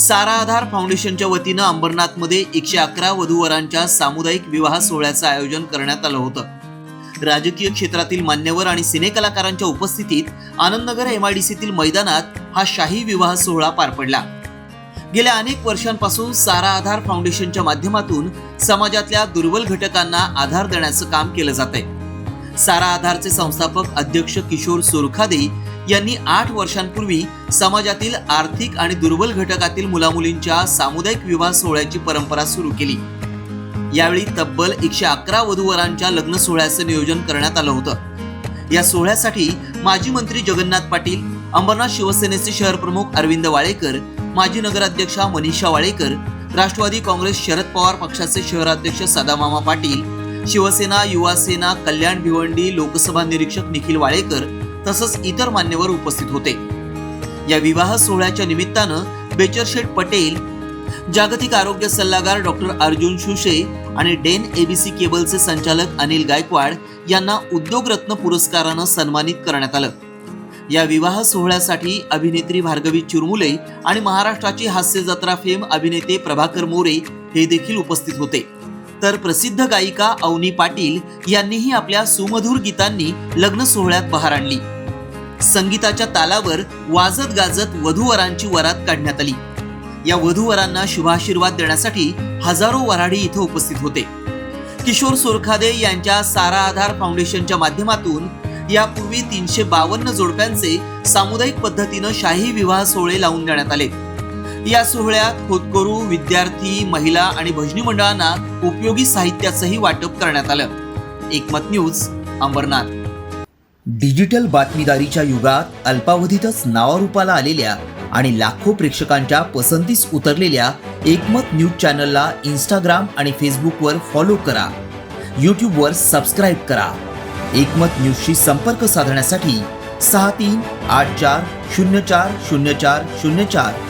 सारा आधार फाउंडेशनच्या वतीनं अंबरनाथमध्ये एकशे अकरा वधूवरांच्या सामुदायिक विवाह सोहळ्याचं आयोजन करण्यात आलं होतं. राजकीय क्षेत्रातील मान्यवर आणि सिनेकलाकारांच्या उपस्थितीत आनंदनगर एमआयडीसीतील मैदानात हा शाही विवाह सोहळा पार पडला. गेल्या अनेक वर्षांपासून सारा आधार फाउंडेशनच्या माध्यमातून समाजातल्या दुर्बल घटकांना आधार देण्याचं काम केलं जात आहे सारा आधारचे संस्थापक अध्यक्ष किशोर सोरखादे यांनी आठ वर्षांपूर्वी समाजातील आर्थिक आणि दुर्बल घटकातील मुलामुलींच्या सामुदायिक विवाह सोहळ्याची परंपरा सुरू केली. यावेळी तब्बल एकशे अकरा वधूवरांच्या लग्न सोहळ्याचं नियोजन करण्यात आलं होतं. या सोहळ्यासाठी माजी मंत्री जगन्नाथ पाटील अंबरनाथ शिवसेनेचे शहर प्रमुख अरविंद वाळेकर माजी नगराध्यक्षा मनीषा वाळेकर राष्ट्रवादी काँग्रेस शरद पवार पक्षाचे शहराध्यक्ष सदामामा पाटील शिवसेना युवासेना कल्याण भिवंडी लोकसभा निरीक्षक निखिल वाळेकर तसंच इतर मान्यवर उपस्थित होते. या विवाह सोहळ्याच्या निमित्तानं बेचरशेठ पटेल जागतिक आरोग्य सल्लागार डॉक्टर अर्जुन शुशे आणि डेन एबीसी केबलचे संचालक अनिल गायकवाड यांना उद्योगरत्न पुरस्कारानं सन्मानित करण्यात आलं. या विवाह सोहळ्यासाठी अभिनेत्री भार्गवी चिरमुले आणि महाराष्ट्राची हास्य जत्रा फेम अभिनेते प्रभाकर मोरे हे देखील उपस्थित होते. तर प्रसिद्ध गायिका अवनी पाटील यांनीही आपल्या सुमधुर गीतांनी लग्न सोहळ्यात बहार आणली. संगीताच्या तालावर वाजत गाजत वधूवरांची वरात काढण्यात आली. या वधूवरांना शुभाशीर्वाद देण्यासाठी हजारो वऱ्हाडी इथं उपस्थित होते. किशोर सोरखादे यांच्या सारा आधार फाउंडेशनच्या माध्यमातून यापूर्वी तीनशे बावन्न जोडप्यांचे सामुदायिक पद्धतीनं शाही विवाह सोहळे लावून देण्यात आले. या सोहळ्यात खोतकरू विद्यार्थी महिला आणि भजनी मंडळांना उपयोगी साहित्याचंही वाटप करण्यात आलं. एकमत न्यूज अंबरनाथ. डिजिटल बातमीदारीच्या युगात अल्पावधीतच नावारूपाला आलेल्या आणि लाखो प्रेक्षकांच्या पसंतीस उतरलेल्या एकमत न्यूज चॅनलला इंस्टाग्राम आणि फेसबुकवर फॉलो करा. यूट्यूबवर सबस्क्राईब करा. एकमत न्यूजशी संपर्क साधण्यासाठी सहा तीन आठ चार शून्य चार शून्य चार शून्य चार